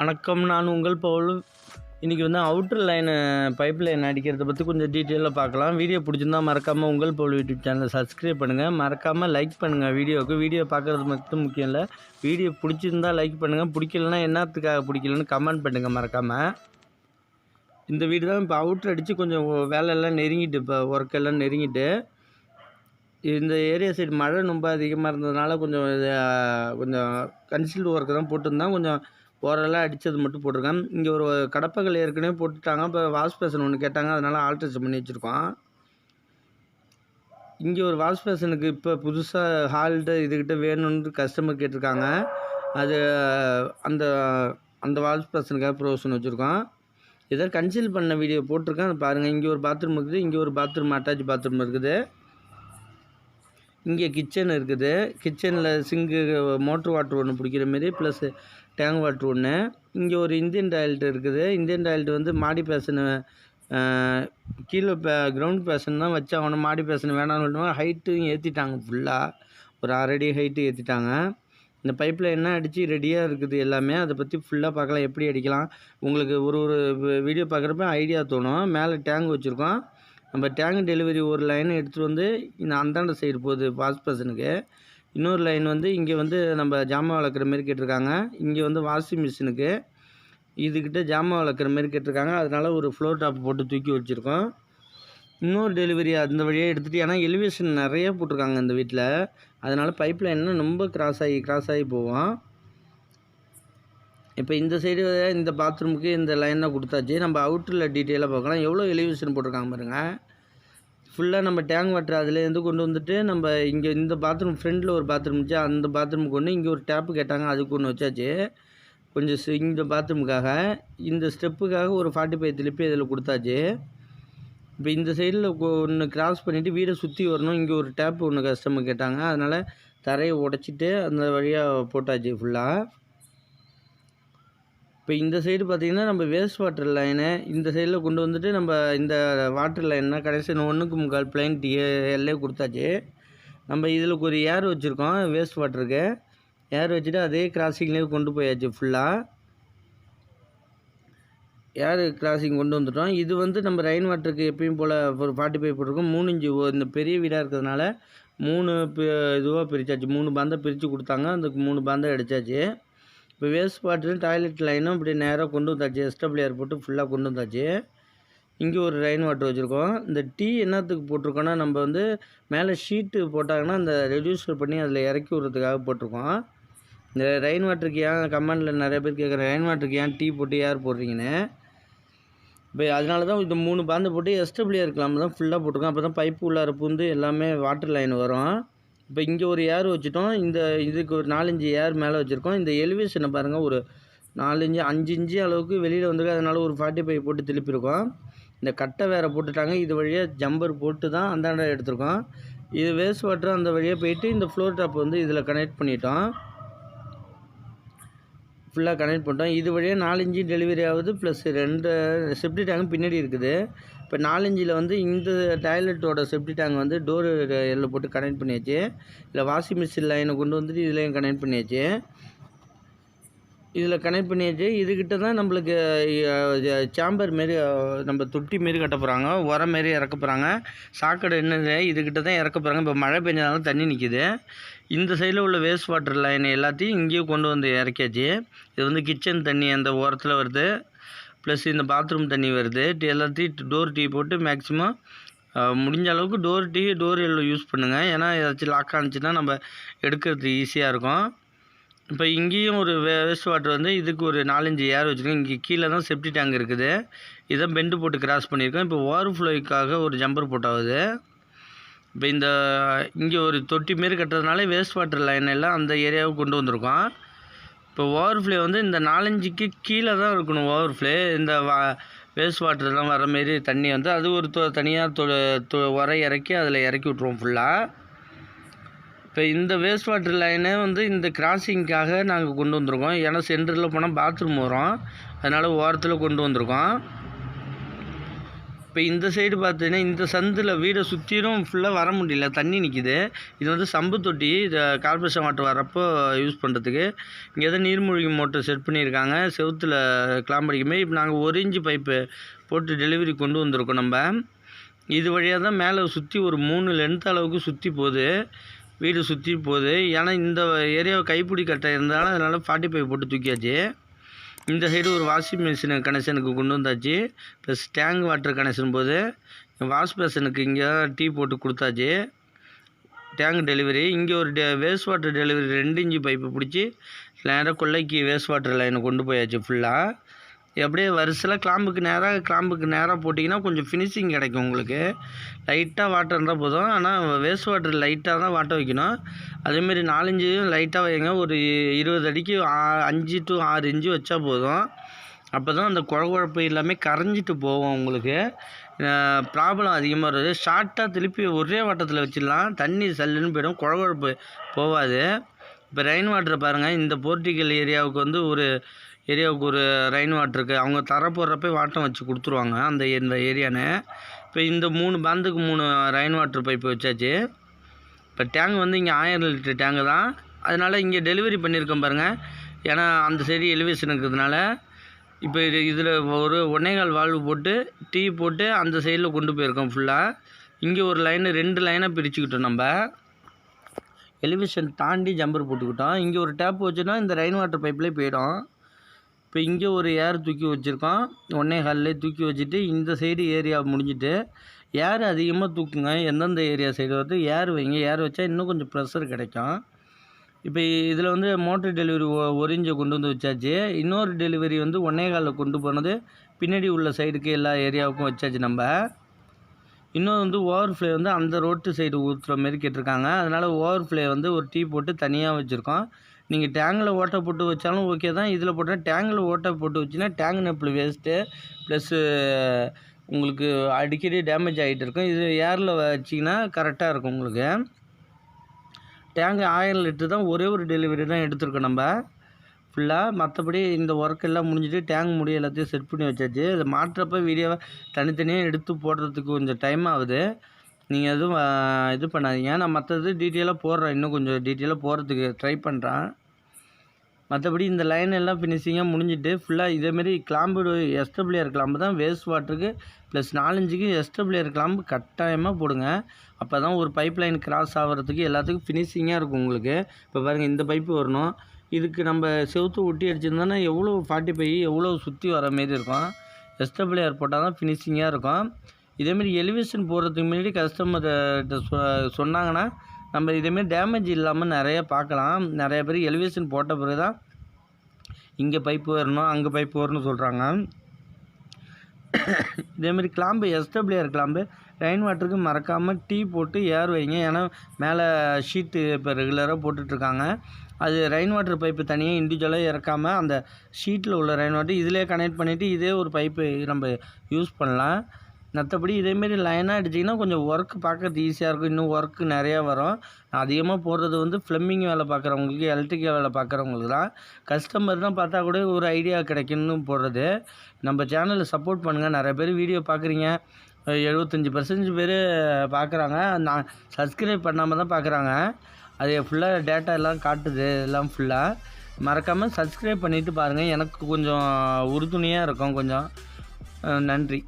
வணக்கம் நான் உங்கள் பவுல். இன்றைக்கி வந்து அவுட்டர் லைனு பைப் லைன் அடிக்கிறத பற்றி கொஞ்சம் டீட்டெயிலாக பார்க்கலாம். வீடியோ பிடிச்சிருந்தா மறக்காமல் உங்கள் பவுல் யூடியூப் சேனலை சப்ஸ்கிரைப் பண்ணுங்கள் மறக்காமல் லைக் பண்ணுங்கள் வீடியோவுக்கு. வீடியோ பார்க்குறது மட்டும் முக்கியம் இல்லை. வீடியோ பிடிச்சிருந்தா லைக் பண்ணுங்கள் பிடிக்கலன்னா என்னத்துக்காக பிடிக்கலன்னு கமெண்ட் பண்ணுங்கள் மறக்காமல் இந்த வீடு தான் இப்போ அவுட்ரு அடித்து கொஞ்சம் வேலையெல்லாம் நெருங்கிட்டு இப்போ ஒர்க் எல்லாம் நெருங்கிட்டு. இந்த ஏரியா சைடு மழை ரொம்ப அதிகமாக இருந்ததுனால கொஞ்சம் கொஞ்சம் கன்சீல்டு ஒர்க்கு தான் போட்டிருந்தான். கொஞ்சம் ஓரெல்லாம் அடித்தது மட்டும் போட்டிருக்கேன் இங்கே ஒரு கடப்பகல் ஏற்கனவே போட்டுட்டாங்க. இப்போ வாஷ் பேஷன் ஒன்று கேட்டாங்க. அதனால் ஆல்ட்ரேஷன் பண்ணி வச்சுருக்கோம். இங்கே ஒரு வாஷ் பேஷனுக்கு இப்போ புதுசாக ஹால்ட்டு இதுக்கிட்ட வேணும்னு கஸ்டமர் கேட்டிருக்காங்க. அது அந்த அந்த வாஷ் பேஷனுக்காக ப்ரொவிஷன் வச்சுருக்கோம். இதை கன்சீல் பண்ண வீடியோ போட்டிருக்கேன். அதை பாருங்கள் இங்கே ஒரு பாத்ரூம் இருக்குது. இங்கே ஒரு பாத்ரூம் அட்டாச் பாத்ரூம் இருக்குது. இங்கே கிச்சன் இருக்குது. கிச்சனில் சிங்கு மோட்ரு வாட்ரு ஒன்று பிடிக்கிற மாரி ப்ளஸ் டேங்க் வாட்ரு ஒன்று இங்கே ஒரு இந்தியன் டாய்லெட் இருக்குது. இந்தியன் டாய்லெட் வந்து மாடி பேசனு கீழே இப்போ கிரவுண்ட் பேசன் தான் வச்சாகணும். மாடி பேசன் வேணாம்னு சொல்லுவாங்க ஹைட்டும் ஏற்றிட்டாங்க ஃபுல்லாக ஒரு ஆறடி அடி ஹைட்டு ஏற்றிட்டாங்க இந்த பைப்பில் என்ன அடித்து ரெடியாக இருக்குது எல்லாமே அதை பற்றி ஃபுல்லாக பார்க்கலாம். எப்படி அடிக்கலாம்? உங்களுக்கு ஒரு ஒரு வீடியோ பார்க்குறப்ப ஐடியா தோணும். மேலே டேங்க் வச்சுருக்கோம். நம்ம டேங்க் டெலிவரி ஒரு லைன் எடுத்துகிட்டு வந்து இந்த அந்தாண்ட சைடு போகுது வாஷ் பர்சனுக்கு இன்னொரு லைன் வந்து இங்கே வந்து நம்ம ஜாமான் வளர்க்குற மாரி கேட்டிருக்காங்க. இங்கே வந்து வாஷிங் மிஷினுக்கு இதுக்கிட்ட ஜாமான் வளர்க்குற மாரி கேட்டிருக்காங்க. அதனால் ஒரு ஃப்ளோர் டாப் போட்டு தூக்கி வச்சுருக்கோம். இன்னொரு டெலிவரி அந்த வழியாக எடுத்துகிட்டு ஏன்னா எலிவேஷன் நிறைய போட்டிருக்காங்க இந்த வீட்டில் அதனால் பைப் லைன்னா ரொம்ப கிராஸ் ஆகி கிராஸ் ஆகி போவோம் இப்போ இந்த சைடு இந்த பாத்ரூமுக்கு இந்த லைனை கொடுத்தாச்சு. நம்ம அவுட்டரில் டீட்டெயிலாக பார்க்கலாம். எவ்வளோ எலிவேஷன் போட்டிருக்காங்க பாருங்கள் ஃபுல்லாக நம்ம டேங்க் வாட்டர் அதுலேருந்து கொண்டு வந்துட்டு நம்ம இங்கே இந்த பாத்ரூம் ஃப்ரெண்டில் ஒரு பாத்ரூம் இருந்துச்சு. அந்த பாத்ரூமுக்கு ஒன்று இங்கே ஒரு டேப்பு கேட்டாங்க. அதுக்கு ஒன்று வச்சாச்சு. கொஞ்சம் இந்த பாத்ரூமுக்காக இந்த ஸ்டெப்புக்காக ஒரு ஃபார்ட்டி ஃபைவ் திருப்பி இதில் கொடுத்தாச்சு. இப்போ இந்த சைடில் ஒன்று கிராஸ் பண்ணிவிட்டு வீடை சுற்றி வரணும். இங்கே ஒரு டேப் ஒன்று கஸ்டமர் கேட்டாங்க. அதனால் தரையை உடச்சிட்டு அந்த வழியாக போட்டாச்சு ஃபுல்லாக இப்போ இந்த சைடு பார்த்தீங்கன்னா நம்ம வேஸ்ட் வாட்டர் லைனு இந்த சைடில் கொண்டு வந்துட்டு நம்ம இந்த வாட்டர் லைன்னா கடைசி ஒன்றுக்கு முக்கால் பிளைன் எல்லே கொடுத்தாச்சு. நம்ம இதில் ஒரு ஏர் வச்சுருக்கோம் வேஸ்ட் வாட்டருக்கு ஏர் வச்சுட்டு அதே கிராசிங்லேயே கொண்டு போயாச்சு ஃபுல்லாக ஏர் கிராசிங் கொண்டு வந்துட்டோம். இது வந்து நம்ம ரெயின் வாட்டருக்கு எப்பயும் போல் ஒரு ஃபார்ட்டி ஃபைவ் போட்டிருக்கோம். மூணு இஞ்சி இந்த பெரிய வீடாக இருக்கிறதுனால மூணு இதுவாக பிரித்தாச்சு மூணு பந்தை பிரித்து கொடுத்தாங்க. அந்த மூணு பந்தை அடித்தாச்சு இப்போ வேஸ்ட் வாட்டரும் டாய்லெட் லைனும் இப்படி நேராக கொண்டு வந்தாச்சு. எஸ்டபிள்யூஆர் போட்டு ஃபுல்லாக கொண்டு வந்தாச்சு. இங்கே ஒரு ரெயின் வாட்டர் வச்சுருக்கோம். இந்த டீ என்னத்துக்கு போட்டிருக்கோன்னா நம்ம வந்து மேலே ஷீட்டு போட்டாங்கன்னா அந்த ரெடியூசர் பண்ணி அதில் இறக்கி விட்றதுக்காக போட்டிருக்கோம். இந்த ரெயின் வாட்டருக்கு ஏன் கமெண்டில் நிறைய பேர் கேட்குற ரெயின் வாட்டருக்கு ஏன் டீ போட்டு ஏர் போடுறீங்கன்னு? இப்போ அதனால தான் இந்த மூணு பாந்து போட்டு எஸ்டபிள்யூஆர் கிளம்ப தான் ஃபுல்லாக போட்டிருக்கோம். அப்போ தான் பைப்பு உள்ளார பூந்து எல்லாமே வாட்டர் லைன் வரும். இப்போ இங்கே ஒரு ஏர் வச்சுட்டோம். இந்த இதுக்கு ஒரு நாலஞ்சு ஏர் மேலே வச்சுருக்கோம். இந்த எலிவேஷனை பாருங்கள் ஒரு நாலஞ்சு அஞ்சு இன்ச்சு அளவுக்கு வெளியில் வந்திருக்கு. அதனால் ஒரு ஃபார்ட்டி ஃபைவ் போட்டு திருப்பியிருக்கோம். இந்த கட்டை வேறு போட்டுட்டாங்க. இது வழியாக ஜம்பர் போட்டு தான் அந்தாண்ட எடுத்திருக்கோம். இது வேஸ்ட் வாட்டர் அந்த வழியாக போயிட்டு இந்த ஃப்ளோர் டாப் வந்து இதில் கனெக்ட் பண்ணிட்டோம். ஃபுல்லாக கனெக்ட் பண்ணிட்டோம். இது வழியாக நாலஞ்சு டெலிவரி ஆகுது ப்ளஸ் ரெண்டு செப்டி டேங்க் பின்னாடி இருக்குது. இப்போ நாலஞ்சில் வந்து இந்த டாய்லெட்டோட செப்டி டேங்க் வந்து டோர் எல்லாம் போட்டு கனெக்ட் பண்ணியாச்சு. இல்லை வாஷிங் மிஷின் லைனை கொண்டு வந்துட்டு இதுலேயும் கனெக்ட் பண்ணியாச்சு. இதில் கனெக்ட் பண்ணியாச்சு. இதுக்கிட்ட தான் நம்மளுக்கு சாம்பர் மாரி நம்ம தொட்டி மாரி கட்ட போகிறாங்க உரம் மாரி இறக்க போகிறாங்க சாக்கடை என்னது இதுக்கிட்ட தான் இறக்க போகிறாங்க இப்போ மழை பெஞ்சதுனால தண்ணி நிற்கிது இந்த சைடில் உள்ள வேஸ்ட் வாட்டர் லைன் எல்லாத்தையும் இங்கேயே கொண்டு வந்து இறக்கியாச்சு. இது வந்து கிச்சன் தண்ணி அந்த ஓரத்தில் வருது. ப்ளஸ் இந்த பாத்ரூம் தண்ணி வருது. எல்லாத்தையும் டோர் டீ போட்டு மேக்ஸிமம் முடிஞ்ச அளவுக்கு டோர் டீ டோர் எல்லாம் யூஸ் பண்ணுங்கள் ஏன்னா ஏதாச்சும் லாக் ஆனிச்சுன்னா நம்ம எடுக்கிறது ஈஸியாக இருக்கும். இப்போ இங்கேயும் ஒரு வேஸ்ட் வாட்டர் வந்து இதுக்கு ஒரு நாலஞ்சு ஏர் வச்சுருக்கோம். இங்கே கீழே தான் செப்டி டேங்க் இருக்குது. இதை பெண்டு போட்டு கிராஸ் பண்ணியிருக்கோம். இப்போ ஓவர் ஃப்ளோய்க்காக ஒரு ஜம்பர் போட்டாகுது இப்போ இந்த இங்கே ஒரு தொட்டி மாரி கட்டுறதுனால வேஸ்ட் வாட்டர் லைன் எல்லாம் அந்த ஏரியாவுக்கு கொண்டு வந்திருக்கோம். இப்போ ஓவர் ஃப்ளோ வந்து இந்த நாலஞ்சுக்கு கீழே தான் இருக்கணும் ஓவர் ஃப்ளோ இந்த வா வேஸ்ட் வாட்டர்லாம் வர மாரி தண்ணி வந்து அது ஒரு தொ தனியாக தொ தொ- உர இறக்கி அதில் இறக்கி விட்ருவோம் ஃபுல்லாக இப்போ இந்த வேஸ்ட் வாட்டர் லைனை வந்து இந்த கிராசிங்க்காக நாங்கள் கொண்டு வந்திருக்கோம். ஏன்னா சென்டரில் போனால் பாத்ரூம் வரும். அதனால் ஓரத்தில் கொண்டு வந்திருக்கோம். இப்போ இந்த சைடு பார்த்தீங்கன்னா இந்த சந்தில் வீடை சுற்றிலும் ஃபுல்லாக வர முடியல. தண்ணி நிற்கிது இது வந்து சம்பு தொட்டி. இதை கார்பரேஷன் வாட்டர் வரப்போ யூஸ் பண்ணுறதுக்கு இங்கே தான் நீர்மூழ்கி மோட்டர் செட் பண்ணியிருக்காங்க. செவுத்தில் கிளாம்படிக்குமே. இப்போ நாங்கள் ஒரு இன்ச்சு பைப்பு போட்டு டெலிவரி கொண்டு வந்திருக்கோம் நம்ம. இது வழியாக தான் மேலே சுற்றி ஒரு மூணு லென்த் அளவுக்கு சுற்றி போகுது. வீடு சுற்றி போகுது. ஏன்னா இந்த ஏரியாவை கைப்பிடி கட்டை இருந்தாலும் அதனால் ஃபார்ட்டி ஃபைவ் போட்டு தூக்கியாச்சு. இந்த சைடு ஒரு வாஷிங் மிஷின் கனெக்ஷனுக்கு கொண்டு வந்தாச்சு. ப்ளஸ் டேங்க் வாட்டர் கனெக்ஷன் போது வாஷ் பேஷனுக்கு இங்கே டீ போட்டு கொடுத்தாச்சு. டேங்க் டெலிவரி இங்கே ஒரு டெ வேஸ்ட் வாட்டர் டெலிவரி ரெண்டு இன்ச்சு பைப்பு பிடிச்சி நேராக கொல்லைக்கு வேஸ்ட் வாட்டர் லைனை கொண்டு போயாச்சு ஃபுல்லாக அப்படியே வரிசையில் கிளாம்புக்கு நேராக கிளாம்புக்கு நேராக போட்டிங்கன்னா கொஞ்சம் ஃபினிஷிங் கிடைக்கும் உங்களுக்கு. லைட்டாக வாட்டர் இருந்தால் போதும். ஆனால் வேஸ்ட் வாட்டர் லைட்டாக தான் வாட்ட வைக்கணும். அதேமாரி நாலஞ்சு லைட்டாக வைங்க. ஒரு இருபது அடிக்கு ஆ- அஞ்சு டு ஆறு இன்ச்சு வச்சா போதும். அப்போ தான் அந்த குழகுழப்பு எல்லாமே கரைஞ்சிட்டு போகும் உங்களுக்கு. ப்ராப்ளம் அதிகமாக வருது. ஷார்ட்டாக திருப்பி ஒரே வாட்டத்தில் வச்சிடலாம். தண்ணி சல்லுன்னு போயிடும். குழகுழப்பு போகாது இப்போ ரெயின் வாட்டரை பாருங்கள் இந்த போர்ட்டிக்கல் ஏரியாவுக்கு வந்து ஒரு ஏரியாவுக்கு ஒரு ரெயின் வாட்டருக்கு அவங்க தர போடுறப்ப வாட்டம் வச்சு கொடுத்துருவாங்க அந்த இந்த ஏரியான்னு இப்போ இந்த மூணு பேந்துக்கு மூணு ரெயின் வாட்டர் பைப்பு வச்சாச்சு. இப்போ டேங்க் வந்து இங்கே ஆயிரம் லிட்டர் டேங்கு தான். அதனால் இங்கே டெலிவரி பண்ணியிருக்கோம் பாருங்கள் ஏன்னா அந்த சைடு எலிவேஷன் இருக்கிறதுனால இப்போ இது இதில் ஒரு ஒன்னேகால் வால்வு போட்டு டீ போட்டு அந்த சைடில் கொண்டு போயிருக்கோம் ஃபுல்லாக இங்கே ஒரு லைனு ரெண்டு லைனாக பிரிச்சுக்கிட்டோம் நம்ம. எலிவேஷன் தாண்டி ஜம்பர் போட்டுக்கிட்டோம். இங்கே ஒரு டேப் வச்சுன்னா இந்த ரெயின் வாட்டர் பைப்லேயே போயிடும். இப்போ இங்கே ஒரு ஏர் தூக்கி வச்சுருக்கோம் ஒன்றே கால்லே தூக்கி வச்சுட்டு இந்த சைடு ஏரியா முடிஞ்சிட்டு ஏர் அதிகமாக தூக்குங்க. எந்தெந்த ஏரியா சைடு வந்து ஏர் வைங்க. ஏர் வச்சா இன்னும் கொஞ்சம் ப்ரெஷர் கிடைக்கும். இப்போ இதில் வந்து மோட்டர் டெலிவரி ஒரு இன்ச்சை கொண்டு வந்து வச்சாச்சு. இன்னொரு டெலிவரி வந்து ஒன்னே காலில் கொண்டு போனது. பின்னாடி உள்ள சைடுக்கு எல்லா ஏரியாவுக்கும் வச்சாச்சு நம்ம. இன்னொரு வந்து ஓவர் ஃப்ளே வந்து அந்த ரோட்டு சைடு ஊற்றுற மாரி கேட்டிருக்காங்க. அதனால் ஓவர் ஃப்ளே வந்து ஒரு டீ போட்டு தனியாக வச்சுருக்கோம். நீங்கள் டேங்கில் ஓட்டை போட்டு வச்சாலும் ஓகே தான். இதில் போட்டால் டேங்கில் ஓட்டை போட்டு வச்சுன்னா டேங்க் நெப்பிள் வேஸ்ட்டு ப்ளஸ்ஸு உங்களுக்கு அடிக்கடி டேமேஜ் ஆகிட்டு இருக்கும். இது ஏரில் வச்சிங்கன்னா கரெக்டாக இருக்கும் உங்களுக்கு. டேங்கு ஆயிரம் லிட்டர் தான் ஒரே ஒரு டெலிவரி தான் எடுத்திருக்கோம் நம்ம. ஃபுல்லாக மற்றபடி இந்த ஒர்க் எல்லாம் முடிஞ்சுட்டு டேங்க் முடிய எல்லாத்தையும் செட் பண்ணி வச்சாச்சு. அதை மாட்டுறப்ப வீடியோவை தனித்தனியாக எடுத்து போடுறதுக்கு கொஞ்சம் டைம் ஆகுது. நீங்கள் எதுவும் இது பண்ணாதீங்க. நான் மற்றது டீட்டெயிலாக போடுறேன். இன்னும் கொஞ்சம் டீட்டெயிலாக போகிறதுக்கு ட்ரை பண்ணுறேன் மற்றபடி இந்த லைன் எல்லாம் ஃபினிஷிங்காக முடிஞ்சிட்டு ஃபுல்லாக இதேமாரி கிளாம்பு எஸ்டபிளியர் கிளாம்பு தான் வேஸ்ட் வாட்டருக்கு ப்ளஸ் நாலஞ்சுக்கு எஸ்டபிளியர் கிளாம்பு கட்டாயமாக போடுங்க. அப்போ தான் ஒரு பைப் லைன் கிராஸ் ஆகிறதுக்கு எல்லாத்துக்கும் ஃபினிஷிங்காக இருக்கும் உங்களுக்கு. இப்போ பாருங்கள் இந்த பைப்பு வரணும். இதுக்கு நம்ம செவுத்து ஒட்டி அடிச்சிருந்தோன்னா எவ்வளோ ஃபார்ட்டி ஃபைவ் எவ்வளோ சுற்றி வர மாரி இருக்கும். எஸ்டபிளியர் போட்டால் தான் ஃபினிஷிங்காக இருக்கும். இதேமாரி எலிவேஷன் போடுறதுக்கு முன்னாடி கஸ்டமர்கிட்ட சொ சொன்னாங்கன்னா நம்ம இதேமாரி டேமேஜ் இல்லாமல் நிறைய பார்க்கலாம். நிறைய பேர் எலிவேஷன் போட்ட பிறகு தான் இங்கே பைப்பு வரணும் அங்கே பைப்பு வரணும்னு சொல்கிறாங்க இதேமாரி கிளாம்பு எஸ்டபிள்யூஆர் கிளாம்பு ரெயின் வாட்டருக்கு மறக்காமல் டீ போட்டு ஏர் வைங்க. ஏன்னா மேலே ஷீட்டு இப்போ ரெகுலராக போட்டுட்ருக்காங்க. அது ரெயின் வாட்டர் பைப்பு தனியாக இண்டிவிஜுவலாக இறக்காமல் அந்த ஷீட்டில் உள்ள ரெயின் வாட்டர் இதிலே கனெக்ட் பண்ணிவிட்டு இதே ஒரு பைப்பு நம்ம யூஸ் பண்ணலாம். மற்றபடி இதேமாரி லைனாக அடிச்சிங்கன்னா கொஞ்சம் ஒர்க் பார்க்கறது ஈஸியாக இருக்கும். இன்னும் ஒர்க்கு நிறையா வரும். நான் அதிகமாக போடுறது வந்து ஃப்ளம்மிங் வேலை பார்க்குறவங்களுக்கு எலக்ட்ரிக்கல் வேலை பார்க்குறவங்களுக்கு தான். கஸ்டமர் தான் பார்த்தா கூட ஒரு ஐடியா கிடைக்கும்னு போடுறது. நம்ம சேனலில் சப்போர்ட் பண்ணுங்கள் நிறைய பேர் வீடியோ பார்க்குறீங்க எழுபத்தஞ்சி பர்சன்டேஜ் பேர் பார்க்குறாங்க நான் சப்ஸ்கிரைப் பண்ணாமல் தான் பார்க்குறாங்க அது ஃபுல்லாக டேட்டா எல்லாம் காட்டுது. எல்லாம் ஃபுல்லாக மறக்காமல் சப்ஸ்கிரைப் பண்ணிவிட்டு பாருங்கள் எனக்கு கொஞ்சம் உறுதுணையாக இருக்கும் கொஞ்சம். நன்றி.